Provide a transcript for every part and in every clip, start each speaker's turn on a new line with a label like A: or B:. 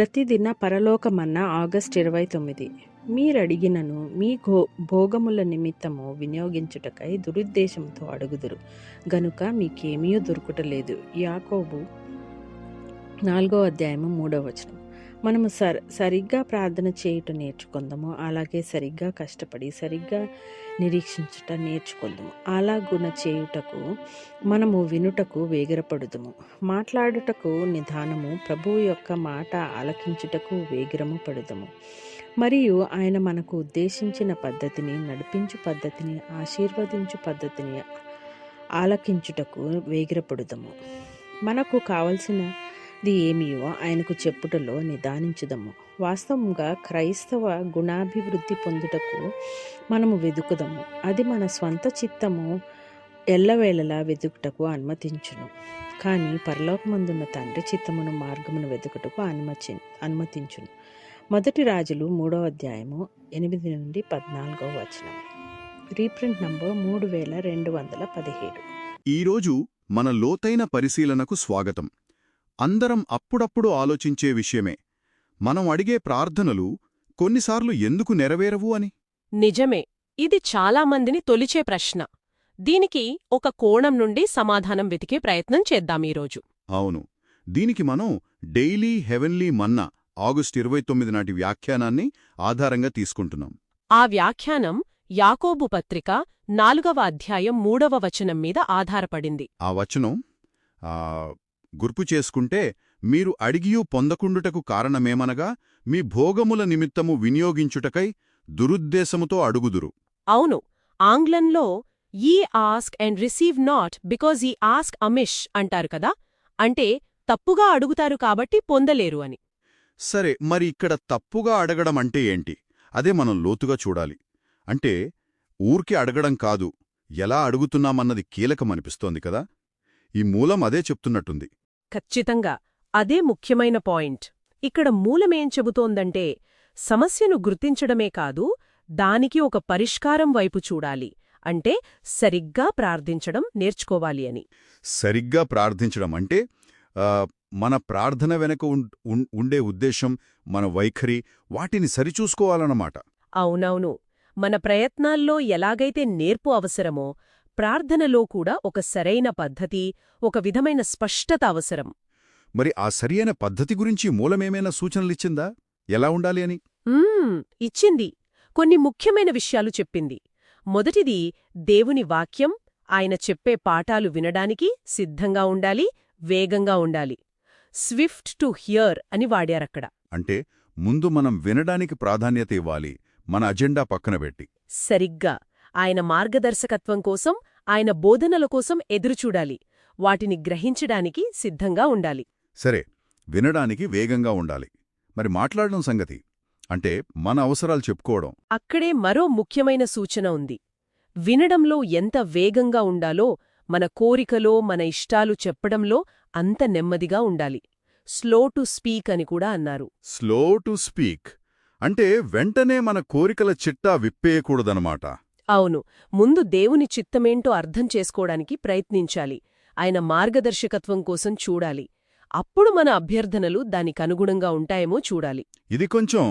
A: ప్రతిదిన పరలోకమన్న August ఇరవై తొమ్మిది. మీరడిగినను me go భోగముల నిమిత్తము వినియోగించుటకై దురుద్దేశంతో అడుగుదురు. గనుక మీకేమీ దొరుకుటలేదు. యాకోబు నాలుగో అధ్యాయము మూడో వచనం. మనము సర్ సరిగ్గా ప్రార్థన చేయుట నేర్చుకుందాము అలాగే సరిగ్గా కష్టపడి సరిగ్గా నిరీక్షించుట నేర్చుకుందాము. అలా గుణ చేయుటకు మనము వినుటకు వేగిరపడుదుము. మాట్లాడుటకు నిదానము ప్రభువు యొక్క మాట ఆలకించుటకు వేగిరము పడుదము. మరియు ఆయన మనకు ఉద్దేశించిన పద్ధతిని నడిపించు పద్ధతిని ఆశీర్వదించు పద్ధతిని ఆలకించుటకు వేగిరపడుదము. మనకు ఇది ఏమియో ఆయనకు చెప్పుటలో నిదానించుదము. వాస్తవంగా క్రైస్తవ గుణాభివృద్ధి పొందుటకు మనము వెదుకుదము. అది మన స్వంత చిత్తము ఎల్లవేళలా వెతుకుటకు అనుమతించును. కానీ పరలోకమందున్న తండ్రి చిత్తమును మార్గమును వెతుకుటకు అనుమతి అనుమతించును. మొదటి రాజులు మూడో అధ్యాయము ఎనిమిది నుండి పద్నాలుగో వచనం. రీప్రింట్ నంబర్ మూడు వేల రెండు వందల పదిహేడు.
B: ఈరోజు మన లోతైన పరిశీలనకు స్వాగతం. అందరం అప్పుడప్పుడు ఆలోచించే విషయమే. మనం అడిగే ప్రార్థనలు కొన్నిసార్లు ఎందుకు నెరవేరవు అని?
C: నిజమే. ఇది చాలా మందిని తొలిచే ప్రశ్న. దీనికి ఒక కోణం నుండి సమాధానం వెతికే ప్రయత్నం చేద్దాం ఈరోజు.
B: అవును. దీనికి మనం డైలీ హెవెన్లీ మన్నా ఆగస్టు ఇరవై తొమ్మిది నాటి వ్యాఖ్యానాన్ని ఆధారంగా తీసుకుంటున్నాం.
C: ఆ వ్యాఖ్యానం యాకోబు పత్రిక నాలుగవ అధ్యాయం మూడవ వచనం మీద ఆధారపడింది.
B: ఆ వచనం ఆ, గుర్పు చేసుకుంటే మీరు అడిగియూ పొందకుండుటకు కారణమేమనగా మీ భోగముల నిమిత్తము వినియోగించుటకై దురుద్దేశముతో అడుగుదురు.
C: అవును. ఆంగ్లంలో ye ask and receive not because ye ask amiss అంటారు కదా? అంటే తప్పుగా అడుగుతారు కాబట్టి పొందలేరు అని.
B: సరే మరి ఇక్కడ తప్పుగా అడగడం అంటే ఏంటి? అదే మనం లోతుగా చూడాలి. అంటే ఊర్కే అడగడం కాదు ఎలా అడుగుతున్నామన్నది కీలకమనిపిస్తోంది కదా? ఈ మూలం అదే చెప్తున్నట్టుంది.
C: ఖచ్చితంగా. అదే ముఖ్యమైన పాయింట్. ఇక్కడ మూలమేం చెబుతోందంటే సమస్యను గుర్తించడమే కాదు దానికి ఒక పరిష్కారం వైపు చూడాలి. అంటే సరిగ్గా ప్రార్థించడం నేర్చుకోవాలి అని.
B: సరిగ్గా ప్రార్థించడం అంటే మన ప్రార్థన వెనక ఉండే ఉద్దేశం మన వైఖరి వాటిని సరిచూసుకోవాలన్నమాట.
C: అవునవును. మన ప్రయత్నాల్లో ఎలాగైతే నేర్పు అవసరమో ప్రార్థనలో కూడా ఒక సరైన పద్ధతి ఒక విధమైన స్పష్టత అవసరం.
B: మరి ఆ సరియైన పద్ధతి గురించి మూలమేమైనా సూచనలిచ్చిందా ఎలా ఉండాలి అని?
C: ఇచ్చింది. కొన్ని ముఖ్యమైన విషయాలు చెప్పింది. మొదటిది దేవుని వాక్యం ఆయన చెప్పే పాఠాలు వినడానికి సిద్ధంగా ఉండాలి వేగంగా ఉండాలి. స్విఫ్ట్ టు హియర్ అని వాడారక్కడ.
B: అంటే ముందు మనం వినడానికి ప్రాధాన్యత ఇవ్వాలి మన అజెండా పక్కన పెట్టి.
C: సరిగ్గా. ఆయన మార్గదర్శకత్వం కోసం ఆయన బోధనల కోసం ఎదురుచూడాలి. వాటిని గ్రహించడానికి సిద్ధంగా ఉండాలి.
B: సరే వినడానికి వేగంగా ఉండాలి. మరి మాట్లాడడం సంగతి? అంటే మన అవసరాలు చెప్పుకోవడం.
C: అక్కడే మరో ముఖ్యమైన సూచన ఉంది. వినడంలో ఎంత వేగంగా ఉండాలో మన కోరికలో మన ఇష్టాలు చెప్పడంలో అంత నెమ్మదిగా ఉండాలి. స్లో టు స్పీక్ అని కూడా అన్నారు.
B: Slow to speak? అంటే వెంటనే మన కోరికల చిట్టా విప్పేయకూడదనమాట
C: అవును ముందు దేవుని చిత్తమేంటో అర్థం చేసుకోవడానికి ప్రయత్నించాలి. ఆయన మార్గదర్శకత్వం కోసం చూడాలి. అప్పుడు మన అభ్యర్థనలు దానికనుగుణంగా ఉంటాయేమో చూడాలి.
B: ఇది కొంచెం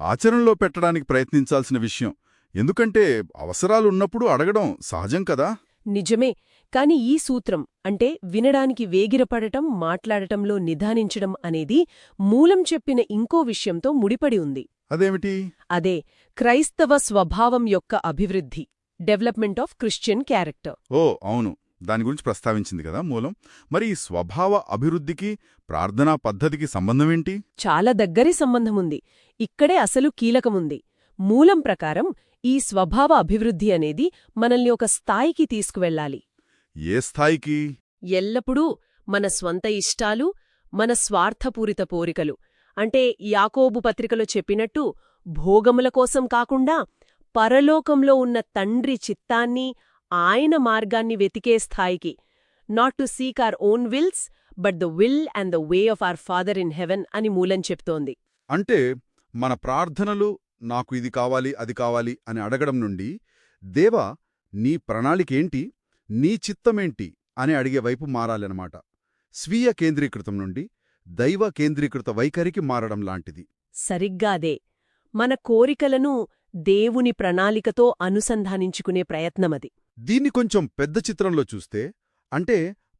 B: ఆచరణలో పెట్టడానికి ప్రయత్నించాల్సిన విషయం. ఎందుకంటే అవసరాలున్నప్పుడు అడగడం సహజం కదా?
C: నిజమే కాని ఈ సూత్రం అంటే వినడానికి వేగిరపడటం మాట్లాడటంలో నిదానించడం అనేది మూలం చెప్పిన ఇంకో విషయంతో ముడిపడి ఉంది.
B: అదేమిటి?
C: అదే క్రైస్తవ స్వభావం యొక్క అభివృద్ధి డెవలప్మెంట్ ఆఫ్ క్రిస్టియన్ క్యారెక్టర్.
B: ఓ అవును. దాని గురించి ప్రస్తావించింది కదా మూలం. మరి ఈ స్వభావ అభివృద్ధికి ప్రార్థనా పద్ధతికి సంబంధమేంటి
C: చాలా దగ్గరి సంబంధముంది ఇక్కడే అసలు కీలకముంది. మూలం ప్రకారం ఈ స్వభావ అభివృద్ధి అనేది మనల్ని ఒక స్థాయికి తీసుకువెళ్ళాలి.
B: ఏ స్థాయికి?
C: ఎల్లప్పుడూ మన స్వంత ఇష్టాలు మన స్వార్థపూరిత పోరికలు. అంటే యాకోబు పత్రికలో చెప్పినట్టు భోగముల కోసం కాకుండా పరలోకంలో ఉన్న తండ్రి చిత్తాన్ని ఆయన మార్గాన్ని వెతికే స్థాయికి. Not to seek our own wills but the will and the way of our Father in heaven అని మూలం చెప్తోంది.
B: అంటే మన ప్రార్థనలు నాకు ఇది కావాలి అది కావాలి అని అడగడం నుండి దేవా నీ ప్రణాళికేంటి? నీ చిత్తమేంటి? అని అడిగే వైపు మారాలన్నమాట. స్వీయ కేంద్రీకృతం నుండి దైవ కేంద్రీకృత వైఖరికి మారడం లాంటిది.
C: సరిగ్గా అదే. మన కోరికలను దేవుని ప్రణాళికతో అనుసంధానించుకునే ప్రయత్నమది.
B: దీన్ని కొంచెం పెద్ద చిత్రంలో చూస్తే అంటే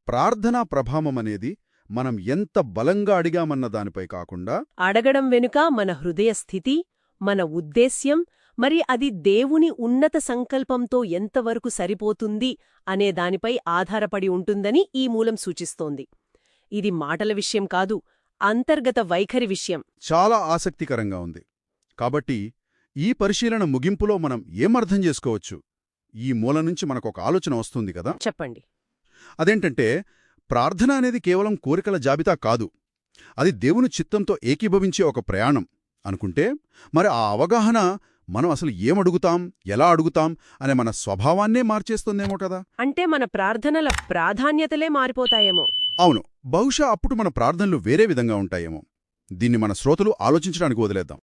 B: ప్రార్థనా ప్రభావం అనేది మనం ఎంత బలంగా అడిగామన్న దానిపై కాకుండా
C: అడగడం వెనుక మన హృదయ స్థితి మన ఉద్దేశ్యం మరి అది దేవుని ఉన్నత సంకల్పంతో ఎంతవరకు సరిపోతుంది అనే దానిపై ఆధారపడి ఉంటుందని ఈ మూలం సూచిస్తోంది. ఇది మాటల విషయం కాదు అంతర్గత వైఖరి విషయం.
B: చాలా ఆసక్తికరంగా ఉంది. కాబట్టి ఈ పరిశీలన ముగింపులో మనం ఏమర్థం చేసుకోవచ్చు? ఈ మూల నుంచి మనకొక ఆలోచన వస్తుంది కదా?
C: చెప్పండి.
B: అదేంటంటే ప్రార్థన అనేది కేవలం కోరికల జాబితా కాదు. అది దేవుని చిత్తంతో ఏకీభవించే ఒక ప్రయాణం. అనుకుంటే మరి ఆ అవగాహన మనం అసలు ఏమడుగుతాం ఎలా అడుగుతాం అనే మన స్వభావాన్నే మార్చేస్తుందేమో కదా.
C: అంటే మన ప్రార్థనల ప్రాధాన్యతలే మారిపోతాయేమో.
B: అవును. బహుశా అప్పుడు మన ప్రార్థనలు వేరే విధంగా ఉంటాయేమో. దీన్ని మన శ్రోతలు ఆలోచించడానికి వదిలేద్దాం.